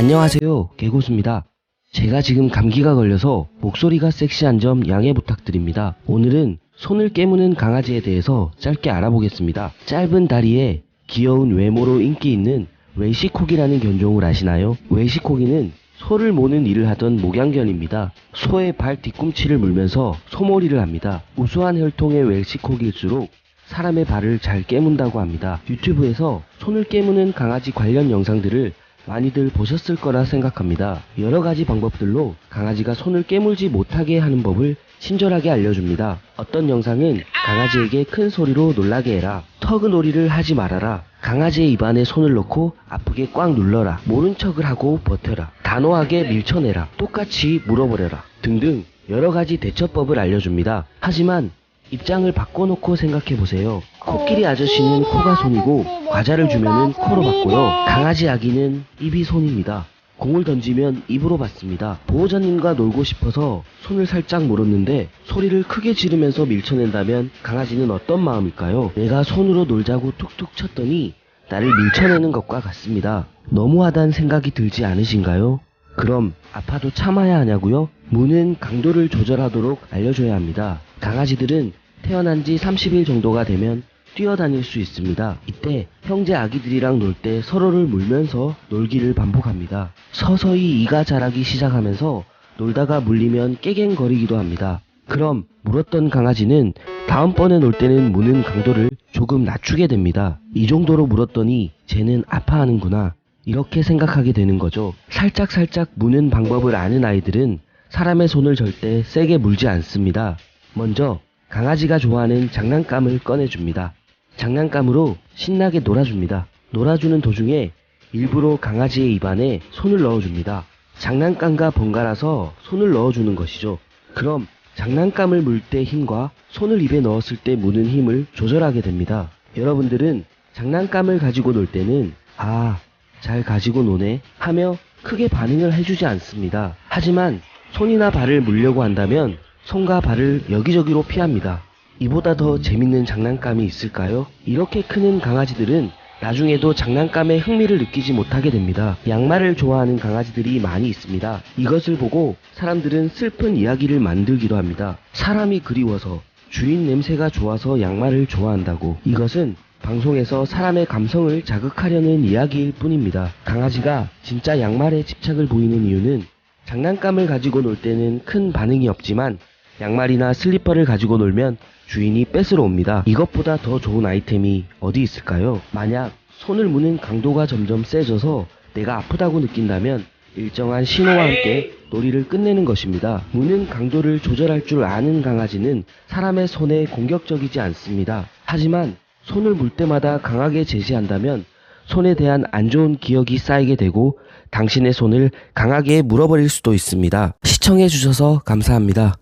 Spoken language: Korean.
안녕하세요. 개고수입니다. 제가 지금 감기가 걸려서 목소리가 섹시한 점 양해 부탁드립니다. 오늘은 손을 깨무는 강아지에 대해서 짧게 알아보겠습니다. 짧은 다리에 귀여운 외모로 인기 있는 웨시코기라는 견종을 아시나요? 웨시코기는 소를 모는 일을 하던 목양견입니다. 소의 발 뒤꿈치를 물면서 소몰이를 합니다. 우수한 혈통의 웨시코기일수록 사람의 발을 잘 깨문다고 합니다. 유튜브에서 손을 깨무는 강아지 관련 영상들을 많이들 보셨을 거라 생각합니다. 여러 가지 방법들로 강아지가 손을 깨물지 못하게 하는 법을 친절하게 알려줍니다. 어떤 영상은 강아지에게 큰 소리로 놀라게 해라. 터그놀이를 하지 말아라. 강아지의 입안에 손을 넣고 아프게 꽉 눌러라. 모른 척을 하고 버텨라. 단호하게 밀쳐내라. 똑같이 물어버려라. 등등 여러 가지 대처법을 알려줍니다. 하지만 입장을 바꿔놓고 생각해보세요. 코끼리 아저씨는 코가 손이고 과자를 주면은 코로 받고요. 강아지 아기는 입이 손입니다. 공을 던지면 입으로 받습니다. 보호자님과 놀고 싶어서 손을 살짝 물었는데 소리를 크게 지르면서 밀쳐낸다면 강아지는 어떤 마음일까요? 내가 손으로 놀자고 툭툭 쳤더니 나를 밀쳐내는 것과 같습니다. 너무하단 생각이 들지 않으신가요? 그럼 아파도 참아야 하냐고요? 무는 강도를 조절하도록 알려줘야 합니다. 강아지들은 태어난 지 30일 정도가 되면 뛰어다닐 수 있습니다. 이때 형제 아기들이랑 놀 때 서로를 물면서 놀기를 반복합니다. 서서히 이가 자라기 시작하면서 놀다가 물리면 깨갱거리기도 합니다. 그럼 물었던 강아지는 다음번에 놀 때는 무는 강도를 조금 낮추게 됩니다. 이 정도로 물었더니 쟤는 아파하는구나. 이렇게 생각하게 되는 거죠. 살짝살짝 무는 방법을 아는 아이들은 사람의 손을 절대 세게 물지 않습니다. 먼저 강아지가 좋아하는 장난감을 꺼내줍니다. 장난감으로 신나게 놀아줍니다. 놀아주는 도중에 일부러 강아지의 입안에 손을 넣어줍니다. 장난감과 번갈아서 손을 넣어주는 것이죠. 그럼 장난감을 물 때 힘과 손을 입에 넣었을 때 무는 힘을 조절하게 됩니다. 여러분들은 장난감을 가지고 놀 때는 아, 잘 가지고 노네 하며 크게 반응을 해주지 않습니다. 하지만 손이나 발을 물려고 한다면 손과 발을 여기저기로 피합니다. 이보다 더 재밌는 장난감이 있을까요? 이렇게 크는 강아지들은 나중에도 장난감에 흥미를 느끼지 못하게 됩니다. 양말을 좋아하는 강아지들이 많이 있습니다. 이것을 보고 사람들은 슬픈 이야기를 만들기도 합니다. 사람이 그리워서 주인 냄새가 좋아서 양말을 좋아한다고. 이것은 방송에서 사람의 감성을 자극하려는 이야기일 뿐입니다. 강아지가 진짜 양말에 집착을 보이는 이유는 장난감을 가지고 놀 때는 큰 반응이 없지만 양말이나 슬리퍼를 가지고 놀면 주인이 뺏으러 옵니다. 이것보다 더 좋은 아이템이 어디 있을까요? 만약 손을 무는 강도가 점점 세져서 내가 아프다고 느낀다면 일정한 신호와 함께 놀이를 끝내는 것입니다. 무는 강도를 조절할 줄 아는 강아지는 사람의 손에 공격적이지 않습니다. 하지만 손을 물 때마다 강하게 제지한다면 손에 대한 안 좋은 기억이 쌓이게 되고 당신의 손을 강하게 물어버릴 수도 있습니다. 시청해주셔서 감사합니다.